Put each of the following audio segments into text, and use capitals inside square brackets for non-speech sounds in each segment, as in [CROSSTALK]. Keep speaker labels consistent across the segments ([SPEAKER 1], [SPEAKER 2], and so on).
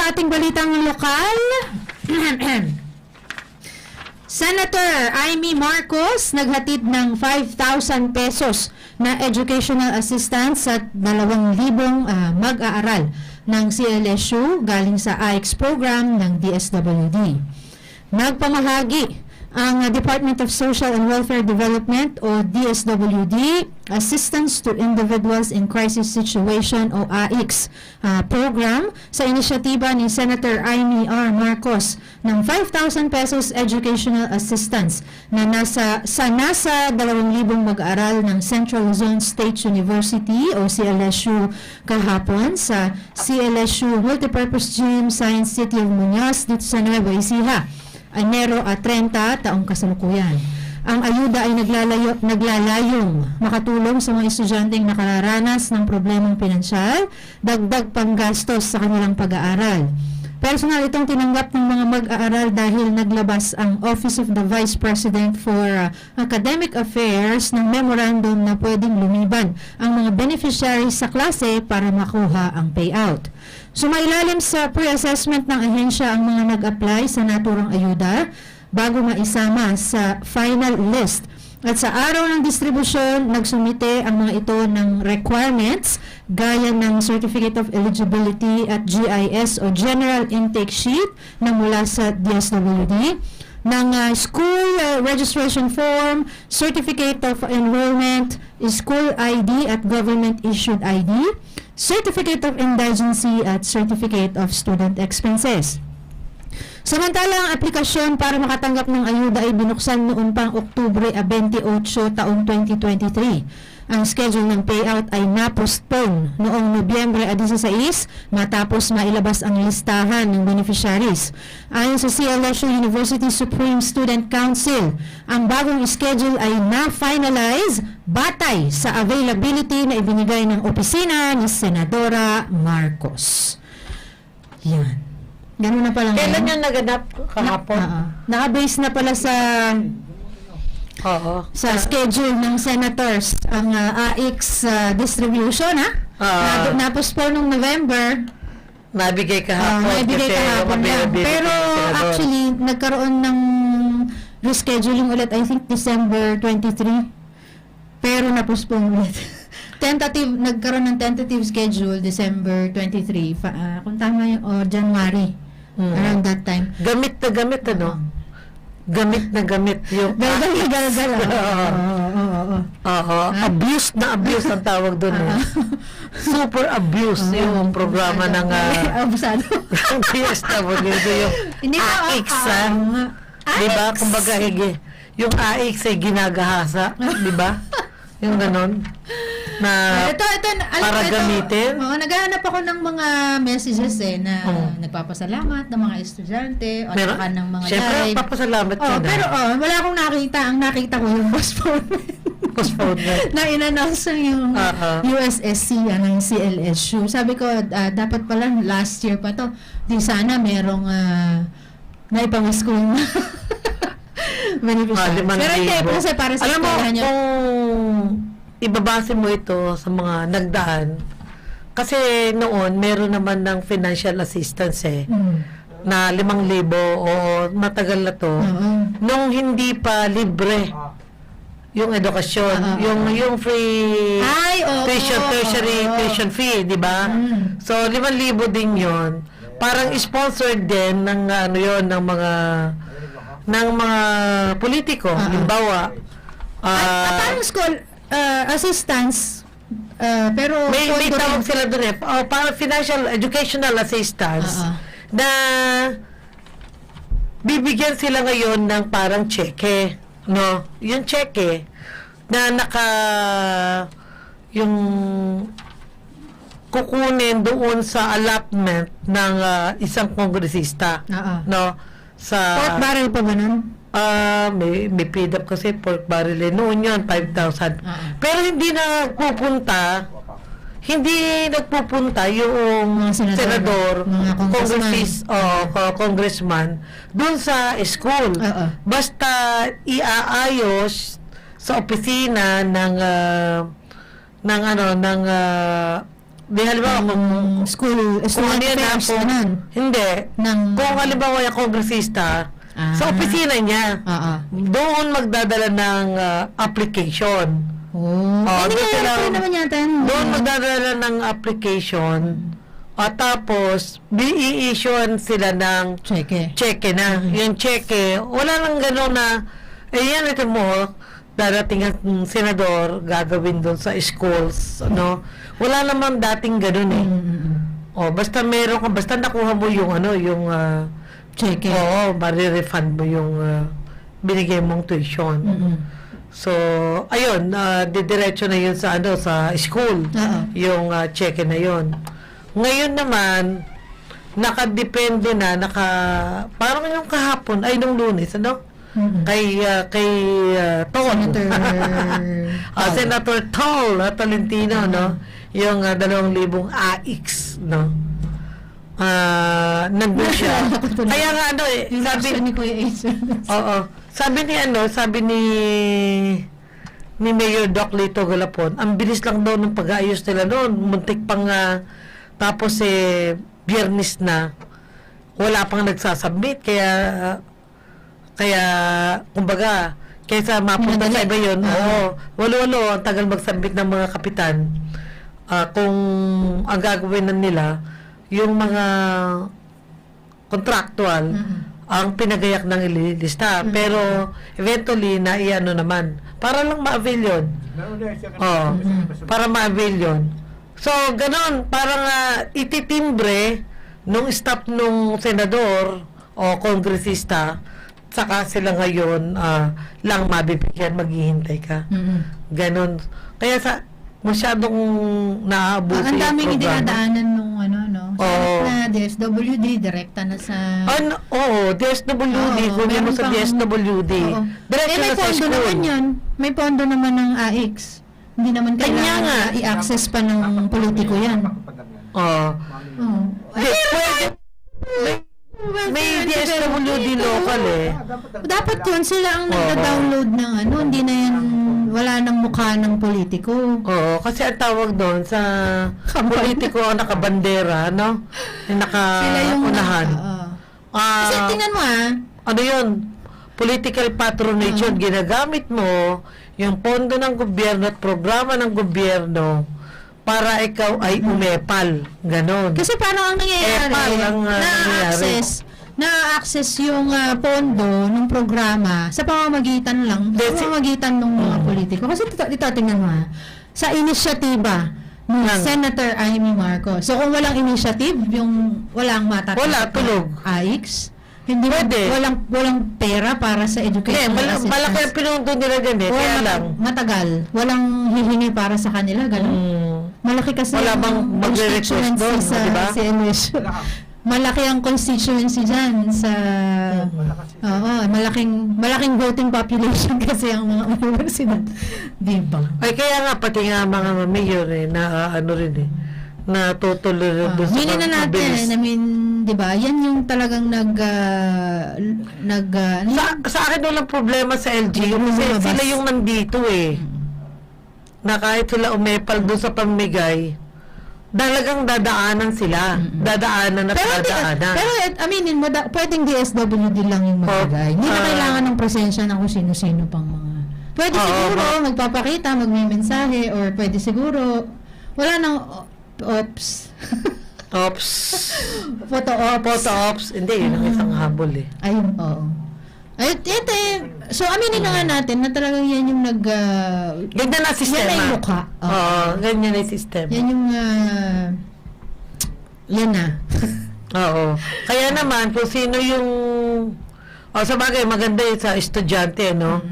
[SPEAKER 1] sa ating balitang lokal. [CLEARS THROAT] Senator Amy Marcos naghatid ng 5,000 pesos na educational assistance sa 2,000 ah, mag-aaral ng CLSU galing sa AIX program ng DSWD. Nagpamahagi ang uh, Department of Social and Welfare Development o DSWD Assistance to Individuals in Crisis Situation o AIX uh, program sa inisyatiba ni Senator Amy R. Marcos ng 5,000 pesos educational assistance na nasa sa nasa 2,000 mag-aaral ng Central Zone State University o CLSU kahapon sa CLSU Multipurpose Gym Science City of Muñoz dito sa Nueva Ecija. Enero at 30 taong kasalukuyan. Ang ayuda ay naglalayo, naglalayong makatulong sa mga estudyanteng nakararanas ng problemang pinansyal, dagdag panggastos sa kanilang pag-aaral. Personal itong tinanggap ng mga mag-aaral dahil naglabas ang Office of the Vice President for uh, Academic Affairs ng memorandum na pwedeng lumiban ang mga beneficiaries sa klase para makuha ang payout. Sumailalim sa pre-assessment ng ahensya ang mga nag-apply sa naturang ayuda bago maisama sa final list. At sa araw ng distribusyon, nagsumite ang mga ito ng requirements gaya ng Certificate of Eligibility at GIS o General Intake Sheet na mula sa DSWD, ng uh, School uh, Registration Form, Certificate of Enrollment, School ID at Government Issued ID, Certificate of Indigency at Certificate of Student Expenses. Samantala, ang aplikasyon para makatanggap ng ayuda ay binuksan noon pang Oktubre ah, 28 taong 2023. Ang schedule ng payout ay na-postpone noong Nobyembre ah, 16 matapos mailabas ang listahan ng beneficiaries. Ayon sa CLSU University Supreme Student Council, ang bagong schedule ay na-finalize batay sa availability na ibinigay ng opisina ni Senadora Marcos. Yan. Ganun na pala
[SPEAKER 2] Kailan yung naganap kahapon?
[SPEAKER 1] Na, ah, Naka-base na pala sa
[SPEAKER 2] Oo.
[SPEAKER 1] sa schedule ng senators ang ah, AX ah, distribution ha.
[SPEAKER 2] Ah.
[SPEAKER 1] Na, na-postpone nung November.
[SPEAKER 2] Nabigay
[SPEAKER 1] ah,
[SPEAKER 2] kahapon.
[SPEAKER 1] naibigay
[SPEAKER 2] kasi
[SPEAKER 1] kahapon lang. Pero actually nagkaroon ng rescheduling ulit I think December 23. Pero na-postpone ulit. [LAUGHS] tentative nagkaroon ng tentative schedule December 23 fa, ah, kung tama yung or January
[SPEAKER 2] Hmm.
[SPEAKER 1] around that time.
[SPEAKER 2] Gamit na gamit, ano? Gamit na gamit yung...
[SPEAKER 1] Galgal na galgal. ah. [LAUGHS]
[SPEAKER 2] Oo.
[SPEAKER 1] Oo. Oo.
[SPEAKER 2] Abuse na abuse ang tawag doon. eh. Super abuse
[SPEAKER 1] Oo.
[SPEAKER 2] yung programa ng uh, [LAUGHS]
[SPEAKER 1] Abusado. [LAUGHS]
[SPEAKER 2] DSWD yung
[SPEAKER 1] Hindi ko
[SPEAKER 2] AX, ah. Di ba? Kumbaga, higi, yung AX ay ginagahasa. Di ba? Yung ganon. Na
[SPEAKER 1] ito, ito, alam
[SPEAKER 2] para
[SPEAKER 1] mo, ito,
[SPEAKER 2] gamitin?
[SPEAKER 1] Oo, naghahanap ako ng mga messages eh, na
[SPEAKER 2] Oo.
[SPEAKER 1] nagpapasalamat ng mga estudyante o
[SPEAKER 2] meron.
[SPEAKER 1] saka ng mga
[SPEAKER 2] Siyempre,
[SPEAKER 1] live.
[SPEAKER 2] papasalamat ka
[SPEAKER 1] Oh,
[SPEAKER 2] na.
[SPEAKER 1] pero oh, wala akong nakita. Ang nakita ko yung postponement. [LAUGHS]
[SPEAKER 2] Postponement. [LAUGHS]
[SPEAKER 1] na in-announce yung
[SPEAKER 2] Oo.
[SPEAKER 1] USSC yan, ng CLSU. Sabi ko, ah, dapat pala last year pa to. Di sana merong uh, naipang school na. [LAUGHS] beneficiaries.
[SPEAKER 2] Ah,
[SPEAKER 1] Pero hindi, kasi para sa
[SPEAKER 2] Alam mo, kung ibabase mo ito sa mga nagdaan, kasi noon, meron naman ng financial assistance eh,
[SPEAKER 1] Mm.
[SPEAKER 2] na limang libo o matagal na to,
[SPEAKER 1] Oo.
[SPEAKER 2] nung hindi pa libre yung edukasyon,
[SPEAKER 1] ah,
[SPEAKER 2] yung yung free
[SPEAKER 1] Ay, oo.
[SPEAKER 2] tuition, tertiary
[SPEAKER 1] oo.
[SPEAKER 2] tuition fee, di ba?
[SPEAKER 1] Mm.
[SPEAKER 2] So, limang libo din yon Parang sponsored din ng ano yon ng mga ng mga politiko.
[SPEAKER 1] Ah, ah.
[SPEAKER 2] Halimbawa,
[SPEAKER 1] At,
[SPEAKER 2] ah,
[SPEAKER 1] parang school uh, assistance, uh, pero
[SPEAKER 2] may, may tawag sila doon eh. Oh, parang financial educational assistance
[SPEAKER 1] ah.
[SPEAKER 2] na bibigyan sila ngayon ng parang cheque. No? Yung cheque na naka yung kukunin doon sa allotment ng ah, isang kongresista.
[SPEAKER 1] Oo.
[SPEAKER 2] No? Sa
[SPEAKER 1] Pork barrel pa ba nun?
[SPEAKER 2] Ah, may, may paid up kasi pork barrel eh. Noon yun, 5,000.
[SPEAKER 1] Ah.
[SPEAKER 2] Pero hindi na pupunta, hindi nagpupunta yung
[SPEAKER 1] Mga senador,
[SPEAKER 2] senador,
[SPEAKER 1] mga congressman.
[SPEAKER 2] o co- congressman, dun sa school.
[SPEAKER 1] Oo.
[SPEAKER 2] Basta iaayos sa opisina ng ah, ng ano ng ah, Di halimbawa kung,
[SPEAKER 1] ng school,
[SPEAKER 2] kung ano yan, ah, kung, hindi.
[SPEAKER 1] Ng,
[SPEAKER 2] Kung halimbawa yung kongresista,
[SPEAKER 1] Ah.
[SPEAKER 2] sa opisina niya,
[SPEAKER 1] Oo.
[SPEAKER 2] doon magdadala ng ah, application.
[SPEAKER 1] Oh.
[SPEAKER 2] Oh,
[SPEAKER 1] Hindi
[SPEAKER 2] doon
[SPEAKER 1] nga,
[SPEAKER 2] sila-
[SPEAKER 1] naman yata yun.
[SPEAKER 2] Doon magdadala ng application at tapos i-issuean sila ng
[SPEAKER 1] Cheque.
[SPEAKER 2] cheque na. Yung cheque, wala nang gano'n na, eh yan ito mo, darating ang senador, gagawin doon sa schools, ano. Wala naman dating gano'n eh.
[SPEAKER 1] Mm-mm.
[SPEAKER 2] O, basta meron ka, basta nakuha mo yung ano, yung, ah,
[SPEAKER 1] Cheque.
[SPEAKER 2] oo, marirefund mo yung ah, binigay mong tuition.
[SPEAKER 1] Mm-mm.
[SPEAKER 2] So, ayun, uh, didiretso na yun sa ano sa school.
[SPEAKER 1] Oo.
[SPEAKER 2] Yung uh, cheque na yun. Ngayon naman, nakadepende na, naka, parang yung kahapon, ay nung lunes, ano?
[SPEAKER 1] Mm-mm.
[SPEAKER 2] Kay, uh, kay uh, Tol.
[SPEAKER 1] Senator
[SPEAKER 2] Ah,
[SPEAKER 1] Tol.
[SPEAKER 2] Senator [LAUGHS] Tol uh, Tolentino, no? Yung uh, dalawang libong AX, no? Ah, nandun [LAUGHS] siya. Kaya nga ano eh,
[SPEAKER 1] Yung
[SPEAKER 2] sabi,
[SPEAKER 1] ni Kuya Ace. [LAUGHS]
[SPEAKER 2] Oo. Sabi ni ano, sabi ni ni Mayor Doc Lito Galapon, ang bilis lang daw ng pag-aayos nila noon. Muntik pang ah, tapos eh biyernes na wala pang nagsasubmit kaya kaya kumbaga kaysa mapunta sa iba yun,
[SPEAKER 1] Ah.
[SPEAKER 2] oo, walo-walo ang tagal mag-submit ng mga kapitan. Ah, kung ang gagawin na nila yung mga contractual
[SPEAKER 1] Mm-mm.
[SPEAKER 2] ang pinagayak ng ililista. Pero, eventually, na iano naman. Para lang ma-avail yun. Oo. Para ma-avail yun. So, ganon. Parang uh, ititimbre nung staff nung senador o kongresista saka sila ngayon ah, lang mabibigyan, maghihintay ka.
[SPEAKER 1] Mm-mm.
[SPEAKER 2] Ganon. Kaya sa masyadong naaabuso
[SPEAKER 1] Ang daming
[SPEAKER 2] yung programa.
[SPEAKER 1] dinadaanan nung ano, no? Sa
[SPEAKER 2] Oo.
[SPEAKER 1] na DSWD, direkta na sa...
[SPEAKER 2] Ano, oo, DSWD,
[SPEAKER 1] Oo,
[SPEAKER 2] kung mo
[SPEAKER 1] meron
[SPEAKER 2] sa
[SPEAKER 1] pang-
[SPEAKER 2] DSWD.
[SPEAKER 1] Oo.
[SPEAKER 2] Diretso
[SPEAKER 1] eh, may
[SPEAKER 2] na sa
[SPEAKER 1] pondo
[SPEAKER 2] school.
[SPEAKER 1] naman yun. May pondo naman ng AX. Hindi naman
[SPEAKER 2] Kanya
[SPEAKER 1] kailangan
[SPEAKER 2] nga.
[SPEAKER 1] na i-access pa ng politiko yan.
[SPEAKER 2] Oo.
[SPEAKER 1] Oo.
[SPEAKER 2] Hindi, pwede. May, may DSWD local eh.
[SPEAKER 1] Dapat yun, sila ang
[SPEAKER 2] Oo.
[SPEAKER 1] nagda-download ng ano, hindi na yan, wala nang mukha ng politiko.
[SPEAKER 2] Oo, kasi ang tawag doon sa politiko ang nakabandera, no? Yung
[SPEAKER 1] Sila yung
[SPEAKER 2] nakaunahan.
[SPEAKER 1] Oo.
[SPEAKER 2] Ah,
[SPEAKER 1] Kasi tingnan mo ah,
[SPEAKER 2] ano yun? Political patronage yun. Ginagamit mo yung pondo ng gobyerno at programa ng gobyerno para ikaw ay umepal. Ganon.
[SPEAKER 1] Kasi parang ang nangyayari,
[SPEAKER 2] Eh, parang, ah,
[SPEAKER 1] na-access, na-access yung ah, pondo ng programa sa pamamagitan lang, sa pamamagitan ng mga politiko. Kasi dito, dito tingnan mo ha, sa inisyatiba ni
[SPEAKER 2] Ng-
[SPEAKER 1] Senator Amy Marcos. So kung walang initiative, yung walang matatanggap
[SPEAKER 2] Wala, tulog.
[SPEAKER 1] AIX, hindi
[SPEAKER 2] Pwede.
[SPEAKER 1] walang walang pera para sa
[SPEAKER 2] Hindi,
[SPEAKER 1] education
[SPEAKER 2] mal-
[SPEAKER 1] assistance.
[SPEAKER 2] malaki ang pinundo nila dyan eh. Kaya lang.
[SPEAKER 1] matagal. Walang hihingi para sa kanila, ganun.
[SPEAKER 2] Mm,
[SPEAKER 1] Malaki kasi
[SPEAKER 2] Wala
[SPEAKER 1] yung
[SPEAKER 2] bang magre-request
[SPEAKER 1] constituency
[SPEAKER 2] doon,
[SPEAKER 1] sa
[SPEAKER 2] di ba?
[SPEAKER 1] CNS. Malaki ang constituency dyan sa... Oo, malaking malaking voting population [LAUGHS] kasi ang mga universidad. Di ba?
[SPEAKER 2] Ay, kaya nga, pati nga mga mayor eh, na ah, ano rin eh, na tutuloy
[SPEAKER 1] Uh,
[SPEAKER 2] doon sa
[SPEAKER 1] na natin,
[SPEAKER 2] mabilis.
[SPEAKER 1] I mean, di ba, yan yung talagang nag... ah, nag ano
[SPEAKER 2] Sa, sa akin walang problema sa LGU
[SPEAKER 1] Yung
[SPEAKER 2] kasi
[SPEAKER 1] lumabas.
[SPEAKER 2] sila yung nandito eh. Na kahit sila umepal doon sa pamigay, dalagang dadaanan sila. Dadaanan at
[SPEAKER 1] pero, di,
[SPEAKER 2] dadaanan.
[SPEAKER 1] pero aminin mo, da, pwedeng DSWD lang yung magbigay. Hindi na
[SPEAKER 2] ah.
[SPEAKER 1] kailangan ng presensya ng kung sino-sino pang mga... Pwede
[SPEAKER 2] Oo,
[SPEAKER 1] siguro,
[SPEAKER 2] ma-
[SPEAKER 1] magpapakita, magme-mensahe, or pwede siguro, wala nang o- ops. [LAUGHS]
[SPEAKER 2] Ops.
[SPEAKER 1] Photo ops.
[SPEAKER 2] Photo ops. Hindi, yun ang isang habol eh.
[SPEAKER 1] Ayun, oo. Ay, ito eh. So, aminin na nga natin na talagang yan yung nag... ah,
[SPEAKER 2] Ganyan na sistema.
[SPEAKER 1] Yan na yung mukha. Oo.
[SPEAKER 2] Oo, ganyan na yung sistema.
[SPEAKER 1] yan yung... ah, yan na. [LAUGHS]
[SPEAKER 2] Oo. Kaya naman, kung sino yung... O, sa bagay, maganda yun sa estudyante, no?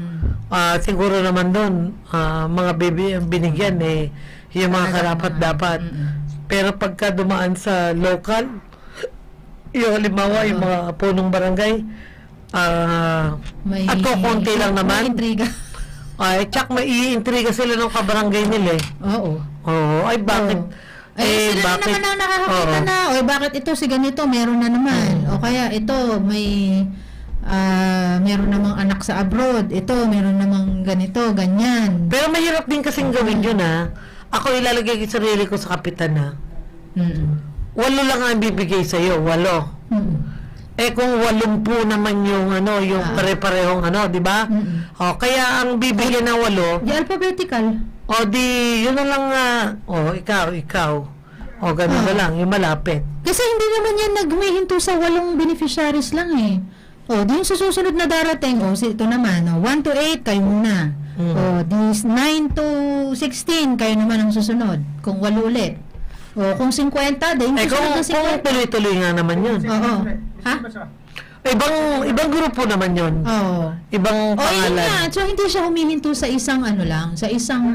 [SPEAKER 2] Ah, siguro naman doon, ah, mga baby ang binigyan eh, yung mga karapat dapat. Pero pagka dumaan sa local, yung halimbawa, yung mga punong barangay, ah,
[SPEAKER 1] May,
[SPEAKER 2] at kukunti lang
[SPEAKER 1] May
[SPEAKER 2] naman,
[SPEAKER 1] intriga.
[SPEAKER 2] ay, tsak maiintriga sila ng kabarangay nila eh.
[SPEAKER 1] Oo.
[SPEAKER 2] Oo, ay bakit?
[SPEAKER 1] Oo. Eh, sila na naman ang nakakakita
[SPEAKER 2] Oo.
[SPEAKER 1] na. O, bakit ito si ganito, meron na naman. O kaya ito, may ah meron namang anak sa abroad. Ito, meron namang ganito, ganyan.
[SPEAKER 2] Pero mahirap din kasing gawin yun ha. Ako ilalagay ko yung sarili ko sa kapitan ha.
[SPEAKER 1] Mm-mm.
[SPEAKER 2] walo lang ang bibigay sa'yo, walo.
[SPEAKER 1] Mm-mm.
[SPEAKER 2] Eh kung walumpu naman yung ano, yung
[SPEAKER 1] Ah.
[SPEAKER 2] pare-parehong ano, di ba?
[SPEAKER 1] Mm-mm.
[SPEAKER 2] O, kaya ang bibigyan ng walo,
[SPEAKER 1] Di alphabetical.
[SPEAKER 2] o di, yun na lang nga, o, ikaw, ikaw. O, ganun na
[SPEAKER 1] Ah.
[SPEAKER 2] lang, yung malapit.
[SPEAKER 1] Kasi hindi naman yan nagmihinto sa walong beneficiaries lang eh. O, di yung sa susunod na darating, o, si- ito naman, o, 1 to 8, kayo muna.
[SPEAKER 2] Mm.
[SPEAKER 1] O, di 9 to 16, kayo naman ang susunod. Kung walo ulit. O, kung 50, di yung
[SPEAKER 2] Eh kung,
[SPEAKER 1] susunod na
[SPEAKER 2] kung
[SPEAKER 1] 50.
[SPEAKER 2] tuloy-tuloy nga naman yun.
[SPEAKER 1] Oo. Ha?
[SPEAKER 2] Ibang, ibang grupo naman yun.
[SPEAKER 1] Oo.
[SPEAKER 2] Ibang
[SPEAKER 1] O, yun
[SPEAKER 2] pangalan.
[SPEAKER 1] nga. So, hindi siya humihinto sa isang ano lang, sa isang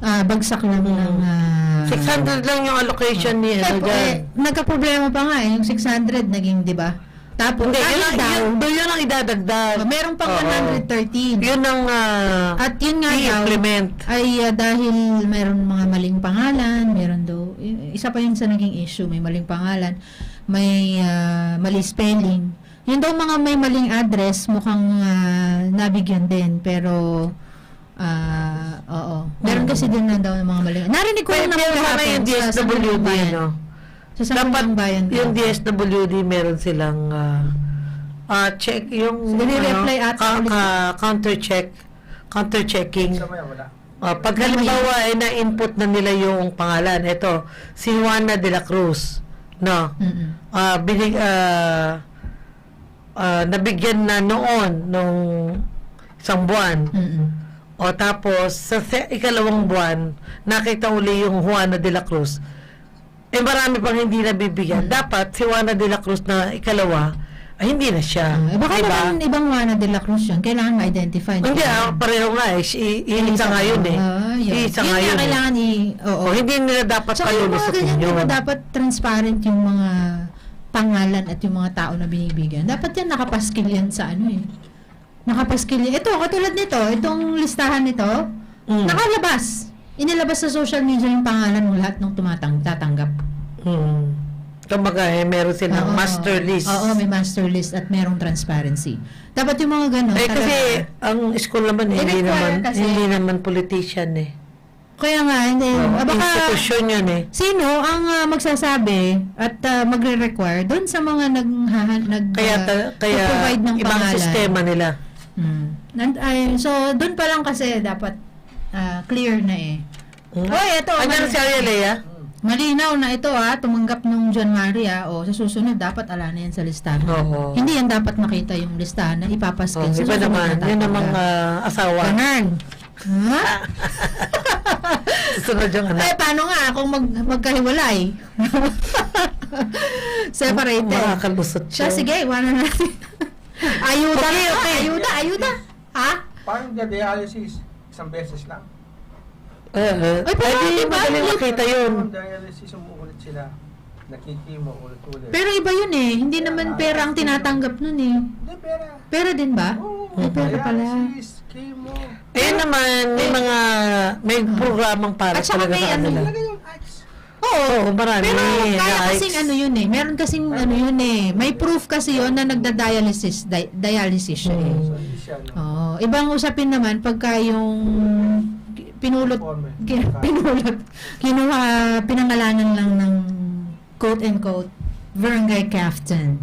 [SPEAKER 1] ah, bagsak lang ng... ah,
[SPEAKER 2] 600 lang yung allocation ni ano
[SPEAKER 1] Eh,
[SPEAKER 2] dyan.
[SPEAKER 1] eh, nagka-problema pa nga eh, yung 600 naging, di ba? Tapos,
[SPEAKER 2] Hindi, yun ang,
[SPEAKER 1] daw,
[SPEAKER 2] yun, doon yun ang idadagdag.
[SPEAKER 1] oh, meron pang
[SPEAKER 2] Oo.
[SPEAKER 1] 113.
[SPEAKER 2] Yun ang ah,
[SPEAKER 1] At yun nga daw,
[SPEAKER 2] i-implement.
[SPEAKER 1] ay ah, dahil meron mga maling pangalan, isa pa yun sa naging issue, may maling pangalan, may ah, mali spelling. Yun daw mga may maling address, mukhang ah, nabigyan din, pero ah, oo. Meron kasi din na daw ng mga maling. Narinig ko yung
[SPEAKER 2] pero sana yung DSWD, ano?
[SPEAKER 1] Sa Sangguniang
[SPEAKER 2] Dapat
[SPEAKER 1] Bayan.
[SPEAKER 2] yung. DSWD meron silang ah, ah, check, yung
[SPEAKER 1] Nire-reply at
[SPEAKER 2] ka- ka- counter check, counter checking.
[SPEAKER 3] wala.
[SPEAKER 2] Ah, pag halimbawa ay na-input na nila yung pangalan, ito, si Juana de la Cruz, no?
[SPEAKER 1] Mm-mm.
[SPEAKER 2] Ah, binig, ah, ah, nabigyan na noon nung isang buwan.
[SPEAKER 1] Mm-mm.
[SPEAKER 2] O tapos, sa ikalawang buwan, nakita uli yung Juana de la Cruz. Eh marami pang hindi nabibigyan. Dapat si Juana de la Cruz na ikalawa, ay hindi na siya.
[SPEAKER 1] Eh, baka
[SPEAKER 2] Diba?
[SPEAKER 1] naman ibang Juana de la Cruz yan. Kailangan ma-identify.
[SPEAKER 2] Hindi ah, pareho nga eh. Si, isa nga yun eh.
[SPEAKER 1] Ah, yun.
[SPEAKER 2] Isa nga yun eh.
[SPEAKER 1] kailangan i... Oo.
[SPEAKER 2] O, hindi nila dapat
[SPEAKER 1] yung mga
[SPEAKER 2] palulusutin
[SPEAKER 1] ganyan, di
[SPEAKER 2] yun.
[SPEAKER 1] ba, dapat transparent yung mga pangalan at yung mga tao na binibigyan. Dapat yan nakapaskil yan sa ano eh. Nakapaskil yan. Ito, katulad nito, itong listahan nito,
[SPEAKER 2] Mm.
[SPEAKER 1] nakalabas. Inilabas sa social media yung pangalan ng lahat ng tumatang tatanggap.
[SPEAKER 2] Kumbaga eh, meron silang
[SPEAKER 1] Oo.
[SPEAKER 2] master list.
[SPEAKER 1] Oo, may master list at merong transparency. Dapat yung mga ganun.
[SPEAKER 2] Eh
[SPEAKER 1] talaga-
[SPEAKER 2] kasi ang school naman eh, hindi naman
[SPEAKER 1] kasi.
[SPEAKER 2] hindi naman politician eh.
[SPEAKER 1] Kaya nga, hindi. ah, baka,
[SPEAKER 2] Institusyon yun eh.
[SPEAKER 1] sino ang ah, magsasabi at ah, magre-require doon sa mga nag, nag
[SPEAKER 2] Kaya
[SPEAKER 1] ah,
[SPEAKER 2] ta- kaya
[SPEAKER 1] provide ng
[SPEAKER 2] ibang
[SPEAKER 1] pangalan.
[SPEAKER 2] sistema nila.
[SPEAKER 1] Hmm. Nan- ay, so, doon pa lang kasi dapat ah, clear na eh.
[SPEAKER 2] Hmm?
[SPEAKER 1] Oy, ito.
[SPEAKER 2] Ano
[SPEAKER 1] mali-
[SPEAKER 2] si ah?
[SPEAKER 1] Malinaw na ito ha, tumanggap nung January ha, o sa susunod dapat ala na yan sa listahan.
[SPEAKER 2] Oo.
[SPEAKER 1] Hindi yan dapat makita yung listahan na ipapaskil
[SPEAKER 2] Oh,
[SPEAKER 1] sa
[SPEAKER 2] iba
[SPEAKER 1] susunod
[SPEAKER 2] naman,
[SPEAKER 1] na
[SPEAKER 2] yun namang
[SPEAKER 1] tatanggap.
[SPEAKER 2] ah, asawa.
[SPEAKER 1] Ganun. Ha? [LAUGHS]
[SPEAKER 2] Sunod yung anak.
[SPEAKER 1] Eh, paano nga kung mag, magkahiwalay? [LAUGHS] Separated.
[SPEAKER 2] Makakalusot
[SPEAKER 1] Siya, sige, iwanan natin. ayuda
[SPEAKER 2] Okay, okay.
[SPEAKER 1] ayuda, ayuda. Ha?
[SPEAKER 3] Parang dialysis, isang beses lang.
[SPEAKER 2] Eh,
[SPEAKER 1] Ay, pero
[SPEAKER 2] di
[SPEAKER 1] diba,
[SPEAKER 2] madaling
[SPEAKER 1] li-
[SPEAKER 2] makita yun.
[SPEAKER 3] Dialysis, umuulit sila. Nakikimo, ulit-ulit.
[SPEAKER 1] Pero iba yun eh. Hindi naman pera ang tinatanggap nun eh.
[SPEAKER 3] Hindi, pera.
[SPEAKER 1] Pera din ba?
[SPEAKER 3] Oo,
[SPEAKER 1] Ay, pera pala.
[SPEAKER 3] dialysis, chemo.
[SPEAKER 2] Eh naman, may mga, may programang para
[SPEAKER 1] At saka
[SPEAKER 2] talaga
[SPEAKER 1] may
[SPEAKER 2] sa
[SPEAKER 1] ano,
[SPEAKER 2] kanila.
[SPEAKER 3] Talaga yung.
[SPEAKER 1] Oo.
[SPEAKER 2] Marami.
[SPEAKER 1] Pero kaya
[SPEAKER 2] Likes.
[SPEAKER 1] kasing ano yun eh. Meron kasing ano yun eh. May proof kasi yun na nagda-dialysis. Di- dialysis siya eh.
[SPEAKER 2] Hmm.
[SPEAKER 3] So, hindi siya, no?
[SPEAKER 1] Oo. Ibang usapin naman pagka yung pinulot,
[SPEAKER 3] Forme.
[SPEAKER 1] ki- pinulot, kinuha, pinangalanan lang ng quote and quote, barangay captain.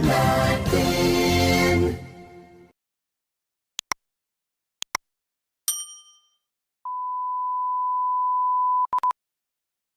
[SPEAKER 4] Natin